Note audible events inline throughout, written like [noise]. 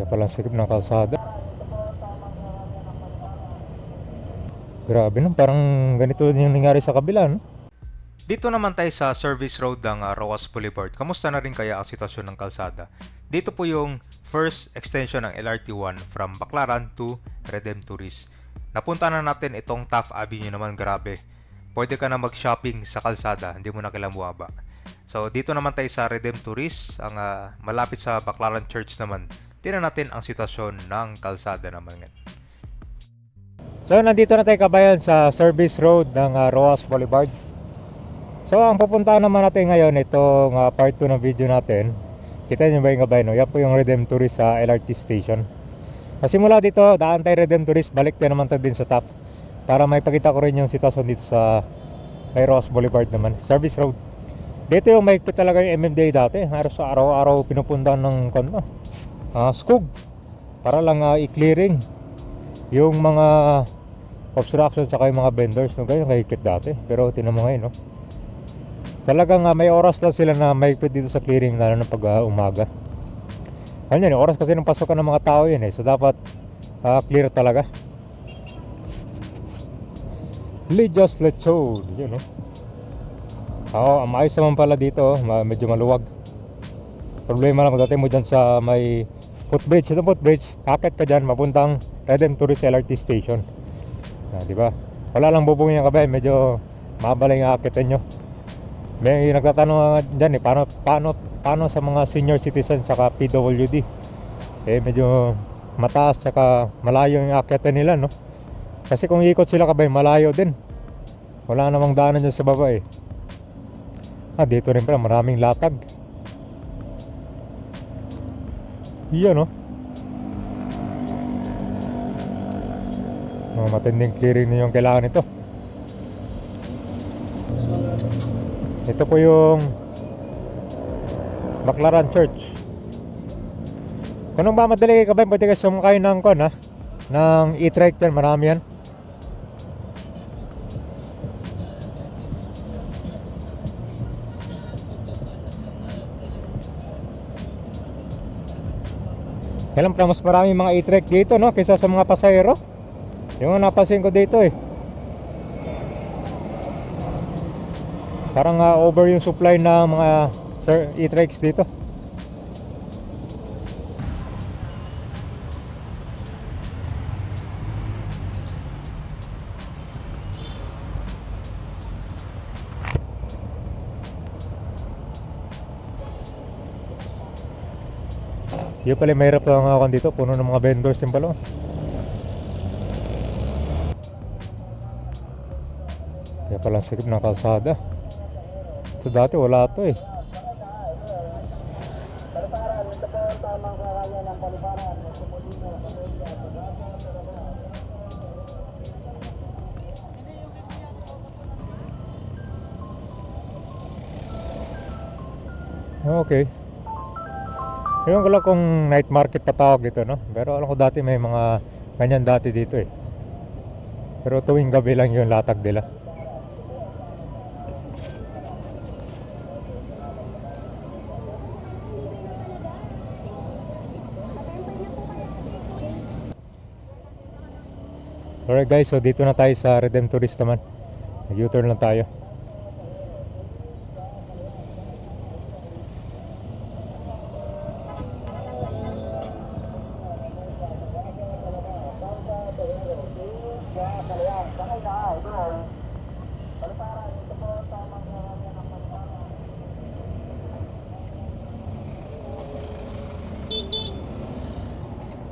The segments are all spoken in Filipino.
Kaya pala sikip ng kalsada. Grabe no, parang ganito yung nangyari sa kabila no? Dito naman tayo sa service road ng uh, Roas Boulevard. Kamusta na rin kaya ang sitwasyon ng kalsada? Dito po yung first extension ng LRT1 from Baclaran to Redemptoris. Napunta na natin itong Taft Avenue naman, grabe. Pwede ka na mag-shopping sa kalsada, hindi mo na kailangan buwaba. So dito naman tayo sa Redemptoris, ang ah, malapit sa Baclaran Church naman. Tingnan natin ang sitwasyon ng kalsada naman ngayon. So nandito na tayo kabayan sa service road ng ah, Roas Boulevard. So ang pupuntahan naman natin ngayon itong ah, part 2 ng video natin. Kita niyo ba yung kabayan? No? Yan po yung Redemptorist sa LRT station. Kasi mula dito, daan tayo Redemptorist, balik tayo naman tayo din sa top. Para may pakita ko rin yung sitwasyon dito sa kay Roas Boulevard naman. Service road. Dito yung may talaga yung MMDA dati. Halos araw-araw pinupuntahan ng kono. Ah, skug. Para lang ah, i-clearing yung mga obstruction saka yung mga vendors no ganyan kahigpit dati pero tinan mo ngayon no talagang ah, may oras lang sila na mahigpit dito sa clearing lalo na pag ah, umaga ano eh, oras kasi ng pasokan ng mga tao yun eh so dapat ah, clear talaga Lidias Lechon yun no Oo, ang maayos naman pala dito, oh. Medyo maluwag. Problema lang dati mo dyan sa may footbridge, ito footbridge, akit ka dyan, mapuntang Redemptorist LRT station. Ah, di ba? Wala lang bubong yung kabay, medyo mabala yung akitin nyo. May nagtatanong nga dyan eh, paano, paano, paano sa mga senior citizens saka PWD? Eh, medyo mataas saka malayo yung akitin nila, no? Kasi kung ikot sila kabay, malayo din. Wala namang daanan dyan sa baba eh. Ah, dito rin pala, maraming latag. Iyan? Oh, matinding clearing na yung kailangan ito. Ito po yung Baclaran Church. Kung ba madali ka ba, pwede ka sumakay ng kon ha? Ng e-trike dyan, marami yan. Kaya lang mas marami mga e-trek dito no kaysa sa mga pasahero. Yung napansin ko dito eh. Parang ah, over yung supply ng mga e-treks dito. Yung pala mahirap lang ako dito, puno ng mga vendors yung pala. Kaya pala sikip ng kalsada. Ito dati wala to eh. Okay. Ewan ko lang kung night market pa tawag dito, no? Pero alam ko dati may mga ganyan dati dito eh. Pero tuwing gabi lang yung latag nila. Alright guys, so dito na tayo sa Redemptorist naman. Nag-U-turn lang tayo.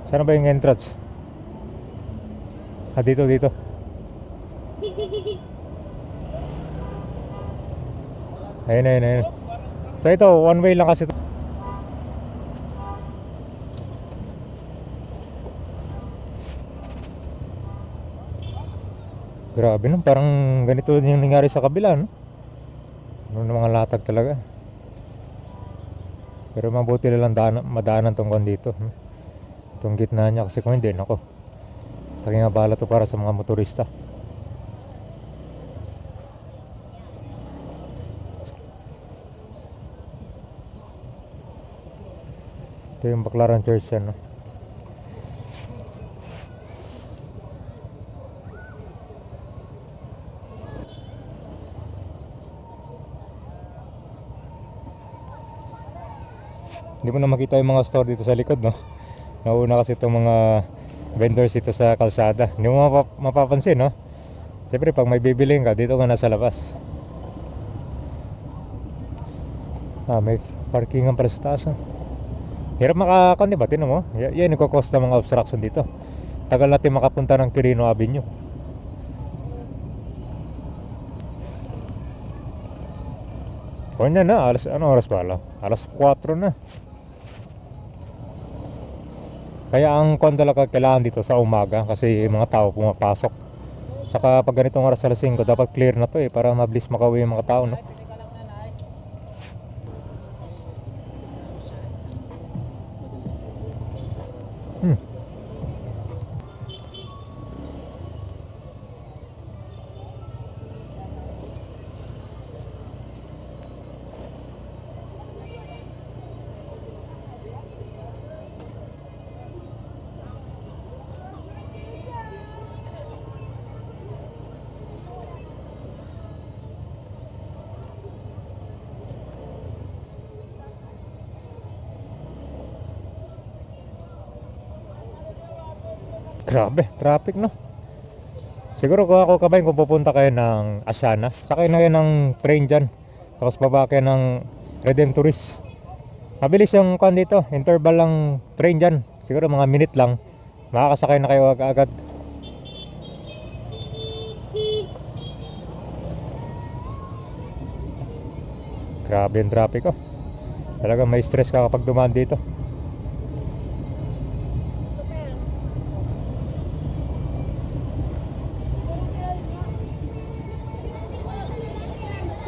Saan ba yung entrance? Ah, dito, dito. [laughs] Ayun, ayun, ayun. So ito, one way lang kasi ito. Grabe no, parang ganito yung nangyari sa kabila no. Ano ng mga latag talaga. Pero mabuti lang daan, madaanan tong kon dito. no? itong gitna niya kasi kung hindi nako laging abala to para sa mga motorista ito yung Baclaran Church yan no? Hindi mo na makita yung mga store dito sa likod, no? Nauna kasi itong mga vendors dito sa kalsada. Hindi mo mapa- mapapansin, no? Siyempre, pag may bibiling ka, dito ka na sa labas. Ah, may parkingan pala sa taas, no? Hirap makakon, di ba? Tinan mo. Y- yan yung cost ng mga obstruction dito. Tagal natin makapunta ng Quirino Avenue. Kanya na, alas, ano oras ba? Ala? Alas 4 na. Kaya ang kwan talaga kailangan dito sa umaga kasi mga tao pumapasok. Saka pag ganitong oras alas 5, dapat clear na to eh para mabilis makauwi yung mga tao, no? Hmm. Grabe, traffic no. Siguro kung ako kabayan kung pupunta kayo ng Asiana, sakay na kayo ng train dyan. Tapos baba kayo ng Redemptorist. Mabilis yung kwan dito, interval lang train dyan. Siguro mga minute lang. Makakasakay na kayo agad-agad. Grabe yung traffic oh. Talaga may stress ka kapag dumaan dito.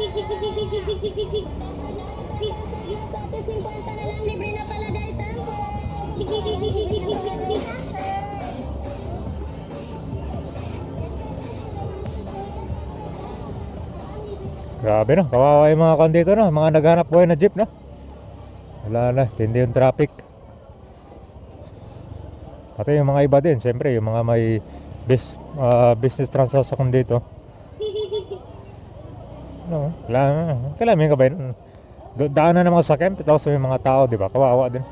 Dati 50 na lang, libre na pala dahil tampo. Grabe no, kawawa yung mga kan dito no, mga naghanap buhay na jeep no. Wala na, tindi yung traffic. Pati yung mga iba din, siyempre yung mga may bis, ah, business transaction dito. No, wala na. Kailan may kabayan. Do- Daanan ng mga sakyan, tapos may mga tao, di ba? Kawawa din.